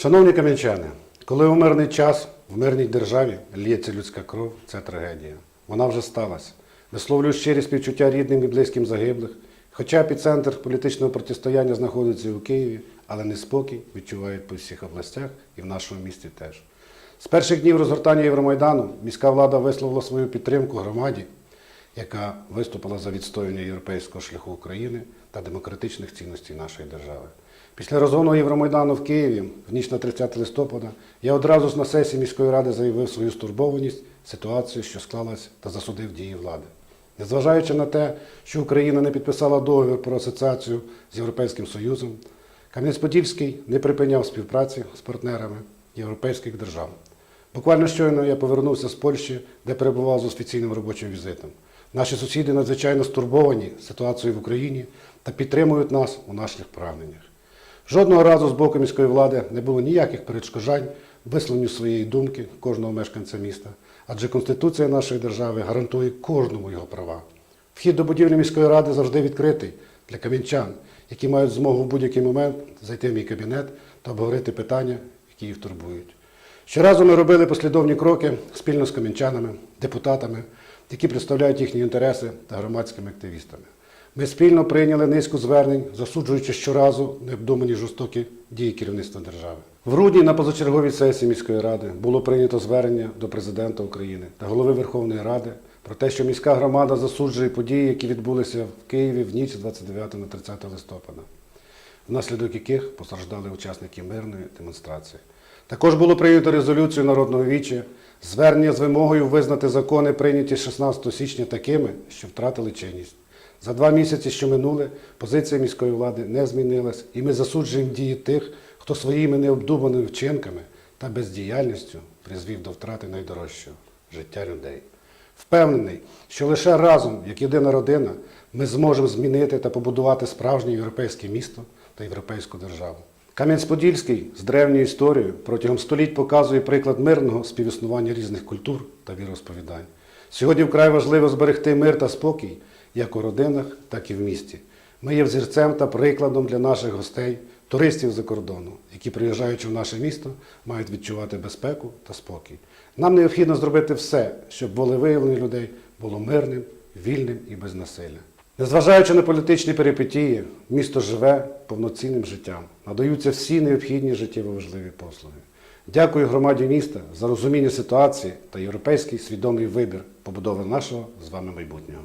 Шановні кам'янчани, коли у мирний час в мирній державі лється людська кров, це трагедія. Вона вже сталася. Висловлюю щирі співчуття рідним і близьким загиблих. Хоча епіцентр політичного протистояння знаходиться у Києві, але неспокій відчувають по всіх областях і в нашому місті теж. З перших днів розгортання Євромайдану міська влада висловила свою підтримку громаді, яка виступила за відстоювання європейського шляху України та демократичних цінностей нашої держави. Після розгону Євромайдану в Києві в ніч на 30 листопада я одразу ж на сесії міської ради заявив свою стурбованість ситуацію, що склалась, та засудив дії влади. Незважаючи на те, що Україна не підписала договір про асоціацію з Європейським Союзом, Кам'янець-Подільський не припиняв співпраці з партнерами європейських держав. Буквально щойно я повернувся з Польщі, де перебував з офіційним робочим візитом. Наші сусіди надзвичайно стурбовані ситуацією в Україні та підтримують нас у наших прагненнях. Жодного разу з боку міської влади не було ніяких перешкоджань висловленню своєї думки кожного мешканця міста, адже Конституція нашої держави гарантує кожному його права. Вхід до будівлі міської ради завжди відкритий для кам'янчан, які мають змогу в будь-який момент зайти в мій кабінет та обговорити питання, які їх турбують. Щоразу ми робили послідовні кроки спільно з кам'янчанами, депутатами, які представляють їхні інтереси та громадськими активістами. Ми спільно прийняли низку звернень, засуджуючи щоразу необдумані жорстокі дії керівництва держави. В грудні на позачерговій сесії міської ради було прийнято звернення до президента України та голови Верховної Ради про те, що міська громада засуджує події, які відбулися в Києві в ніч з 29 на 30 листопада внаслідок яких постраждали учасники мирної демонстрації. Також було прийнято резолюцію Народного віччя, звернення з вимогою визнати закони, прийняті 16 січня такими, що втратили чинність. За два місяці, що минули, позиція міської влади не змінилась, і ми засуджуємо дії тих, хто своїми необдуманими вчинками та бездіяльністю призвів до втрати найдорожчого життя людей. Впевнений, що лише разом, як єдина родина, ми зможемо змінити та побудувати справжнє європейське місто та європейську державу. Кам'янець-Подільський з древньою історією протягом століть показує приклад мирного співіснування різних культур та віросповідань. Сьогодні вкрай важливо зберегти мир та спокій як у родинах, так і в місті. Ми є взірцем та прикладом для наших гостей, туристів за кордону, які, приїжджаючи в наше місто, мають відчувати безпеку та спокій. Нам необхідно зробити все, щоб волевиявлення людей було мирним, вільним і без насилля. Незважаючи на політичні перипетії, місто живе повноцінним життям, надаються всі необхідні життєво важливі послуги. Дякую громаді міста за розуміння ситуації та європейський свідомий вибір побудови нашого з вами майбутнього.